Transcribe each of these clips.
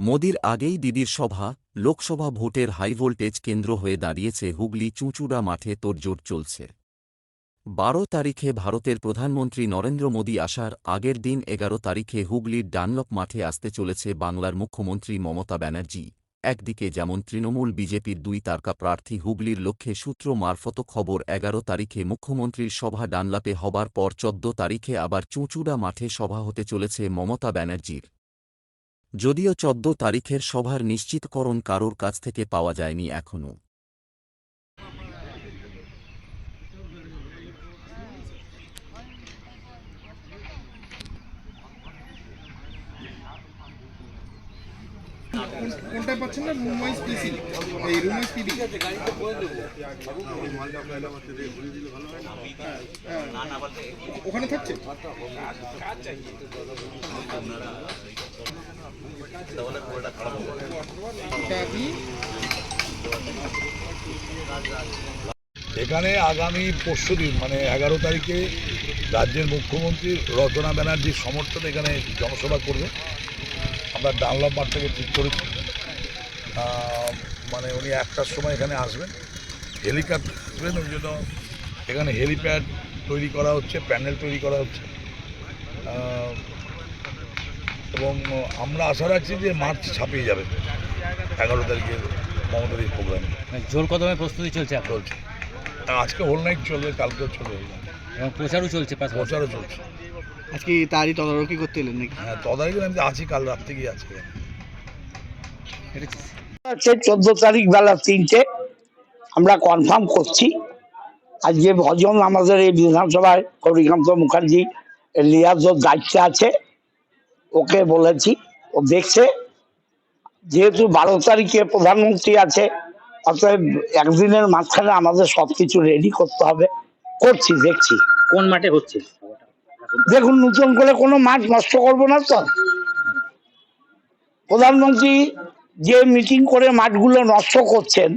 মোদির আগেই দিদির সভা, লোকসভা ভোটের হাইভোল্টেজ কেন্দ্র হয়ে দাঁড়িয়েছে হুগলি চুঁচুড়া মাঠে তোড়জোড় চলছে। বারো তারিখে ভারতের প্রধানমন্ত্রী নরেন্দ্র মোদী আসার আগের দিন এগারো তারিখে হুগলির ডানলপ মাঠে আসতে চলেছে বাংলার মুখ্যমন্ত্রী মমতা ব্যানার্জি। একদিকে যেমন তৃণমূল বিজেপির দুই তারকা প্রার্থী হুগলির লক্ষ্যে সূত্র মারফত খবর, এগারো তারিখে মুখ্যমন্ত্রীর সভা ডানলাপে হবার পর চোদ্দ তারিখে আবার চুঁচুড়া মাঠে সভা হতে চলেছে মমতা ব্যানার্জির। যদিও চোদ্দ তারিখের সভার নিশ্চিতকরণ কারোর কাছ থেকে পাওয়া যায়নি এখনও। কোনটা পাচ্ছেন না? Room wise PC. এই রুম ওয়াইজ পিডি। ওখানে থাকছে? এখানে আগামী পরশু দিন মানে এগারো তারিখে রাজ্যের মুখ্যমন্ত্রী রচনা ব্যানার্জির সমর্থনে এখানে জনসভা করবে। আমরা ডানলপ মাঠ থেকে ঠিক করেছি মানে উনি একটার সময় এখানে আসবেন। হেলিকপ্টার আসবেন ওই জন্য এখানে হেলিপ্যাড তৈরি করা হচ্ছে প্যানেল তৈরি করা হচ্ছে। এবং আমরা আশা রাখছি যে মার্চ ছাপিয়ে যাবে। এগারো তারিখে মমতাদির প্রোগ্রামে মানে জোর কদমে প্রস্তুতি চলছে চলছে। আজকে হোল নাইট চলবে কালকেও চলবে। এবং প্রচারও চলছে পাশাপাশি। প্রচারও চলছে। আজকে তারই তদারকি করতে এলেন নাকি? হ্যাঁ তদারকি আমি তো আছি কাল রাত থেকেই আছি এটা চোদ্দ তারিখ বেলা তিনটে। আমরা কনফার্ম করছি। আজকে ভজন আমাদের এই বিধানসভায় হরিকান্ত মুখার্জি লিয়াজোর দায়িত্বে আছে। ওকে বলেছি ও দেখছে। যেহেতু বারো তারিখে প্রধানমন্ত্রী আছে অতএব একদিনের মাঝখানে আমাদের সবকিছু রেডি করতে হবে। করছি দেখছি। কোন মাঠে হচ্ছে? দেখুন নতুন করে কোনো মাঠ নষ্ট করব না তো। প্রধানমন্ত্রী যে মিটিং করে মাঠগুলো নষ্ট করছেন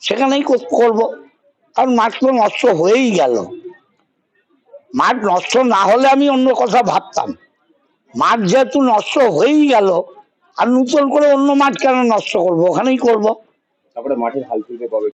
সেখানেই কর- করব। কারণ মাঠ তো নষ্ট হয়েই গেল। মাঠ নষ্ট না হলে আমি অন্য কথা ভাবতাম। মাঠ যেহেতু নষ্ট হয়েই গেল আর নতুন করে অন্য মাঠ কেন নষ্ট করব? ওখানেই করব। তারপরে মাঠের হাল তুলবে কবে